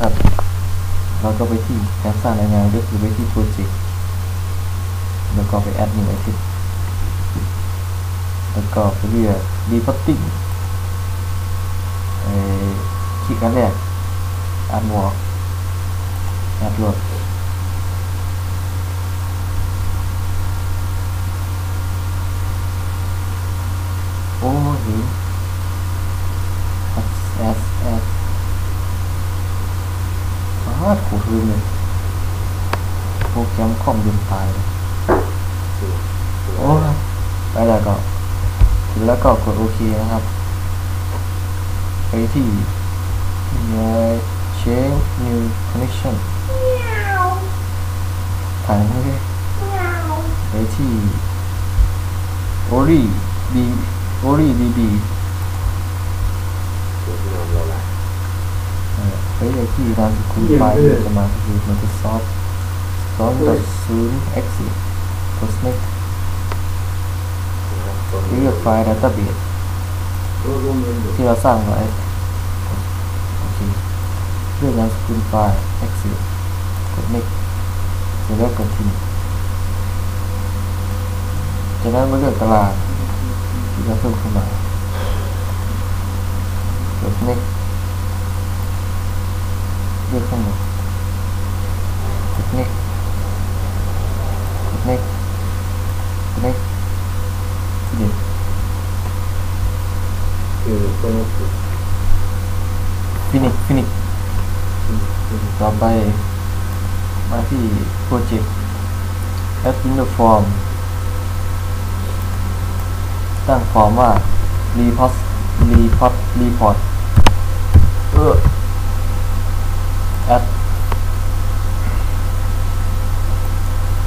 นะครับ เราก็ไปที่การสร้างรายงานก็คือไปที่โปรเจกต์แล้วก็ไปแอด new item แล้วก็ไปเลือก reporting เอ่อคลิกอันแรก unwalk แอดโหลดโอ้ยแอดแอดแอด ฟาดขูดลืมเลยโปรแกรมคอมลืมตายเลยโอ้ยไปแล้วก็ถึงแล้วก็กดโอเคนะครับ ไปที่เอ่อ change new connection ถ่ายให้ด้วยไปที่ ori b ori bb ตัวที่นอนเราละ เอ่อไปเลยที่นามสกุลไฟล์ที่จะมาคือ Microsoft 2.0 exit cosmic นะครับตัวเลือกไฟล์ database ที่เราสร้างไว้โอเคเลือกนามสกุลไฟล์ exit กด next เสร็จแล้วกดทิ้งจากนั้นมาเลือกตารางที่เราเพิ่มเข้ามา กด next เลือกข้างบนกด next กด next กด next ที่เด็ดคือตัวนี้คือฟินิกฟินิกต่อไปมาที่โปรเจกต์ Add Window Form ตั้งฟอร์มว่า Report Report Report เออ Add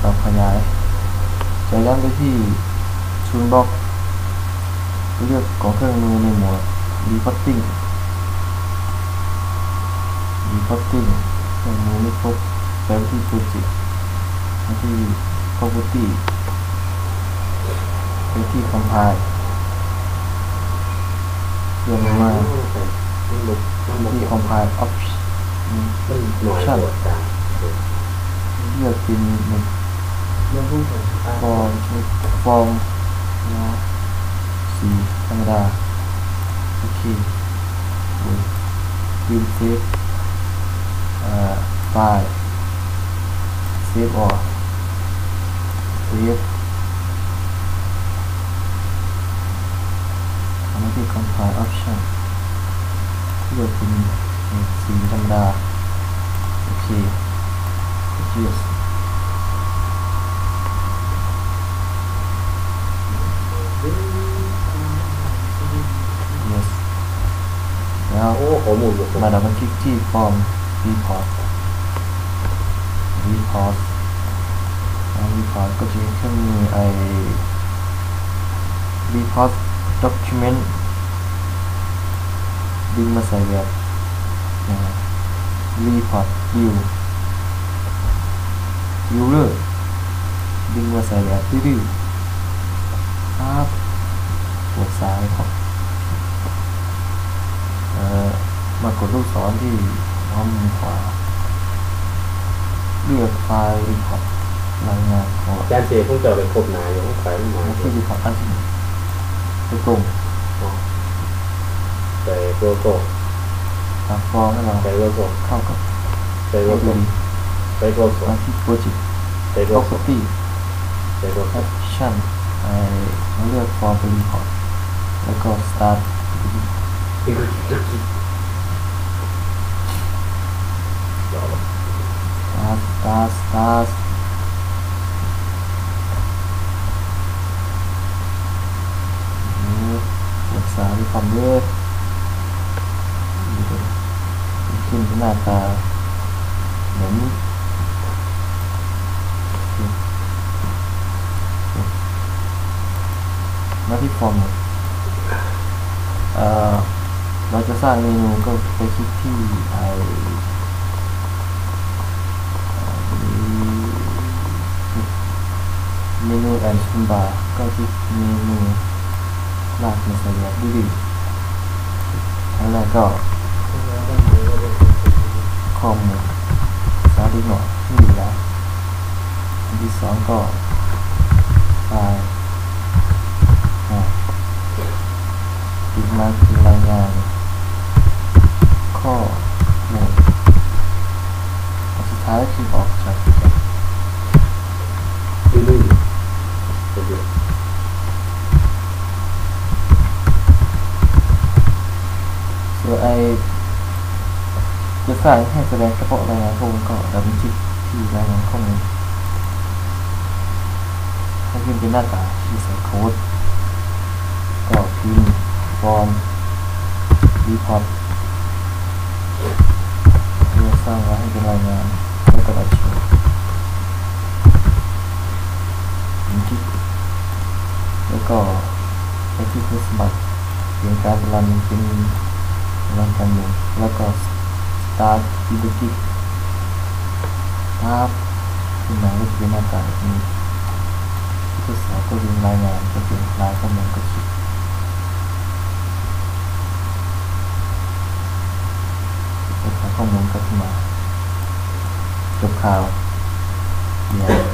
ต่อขยายจะ ย้ำไปที่ Toolbox เลือกของเครื่องมือในหมวด Reporting reporting เครื่องมือไม่ครบไปที่ project ไปที่ property ไปที่ compile เลื่อนลงมามันบุกมันบุกที่ compile option มันหน่อยปวดตาเลือกเป็นหนึ่งมันพุ่งไปตา ฟอร์มฟอร์มนะสีธรรมดา โอเควินเซฟไฟล์เซฟออกเซฟทำที่ compile option เลือกเป็นสีธรรมดา โอเค yes yes แล้วโอ้โหหมุนบุกมาดับมาคลิกที่ฟอร์ม report report แล้ว report ก็จะมีเครื่องมือไอ report document ดึงมาใส่แบบนะ report view viewer ดึงมาใส่แบบดื้อๆครับปวดซ้ายครับ มากดลูกศรที่น้อมมือขวาเลือกไฟล์รีพอร์ตรายงานของจานเจเพิ่งเจอเป็นครบนายอยู่ข้างใครมันมาที่รีพอร์ตอันที่หนึ่งไปตรงแต่โลโก้ตามฟอร์มให้เราแต่โลโก้เข้ากับแต่โลเข้าโก้ดีแต่โลโก้มาที่โปรเจกต์แต่โลโก้ property แต่โลโก้ action ไอ้เราเลือกฟอร์มเป็นรีพอร์ตแล้วก็ start ที่คือที่คือ start start start นี่รักษาด้วยความเลือดขึ้นหน้าตาเหมือนมาที่ฟอร์มเลยเอ่อ เราจะสร้างเมนูก็ไปคลิกที่ไอเมนูแอนด์บาร์ก็ที่เมนูลากมาใส่แบบดื้อๆแล้วก็แล้วก็มือก็เป็นคข้อมูลสาดีหน่อยที่ดีแล้วอันที่สองก็ไฟล์อ่าอีกมาคือรายงาน ข้อมูลอันสุดท้ายก็คือออกจากกิจกรรม ดื้อๆดื้อ ส่วนไอเว็บไซต์ให้แสดงเฉพาะรายงานข้อมูลก็ดับเบิลคลิกที่รายงานข้อมูลให้ขึ้นเป็นหน้าตาที่ใส่โค้ดก็พิมพ์ฟอร์มรีพอร์ตเพื่อสร้างไว้ให้เป็นรายงานแล้วก็ดับโชว์พิมพ์คลิกแล้วก็ไปที่คุณสมบัติเปลี่ยนการรันเป็น รันการเมืองแล้วก็ start ที่ดูคลิกปั๊บขึ้นมาก็จะเป็นหน้าตาแบบนี้ที่ทดสอบก็เป็นรายงานก็เป็นรายข้อมูลก็คลิกแล้วก็ข้อมูลก็ขึ้นมาจบข่าวเนี่ย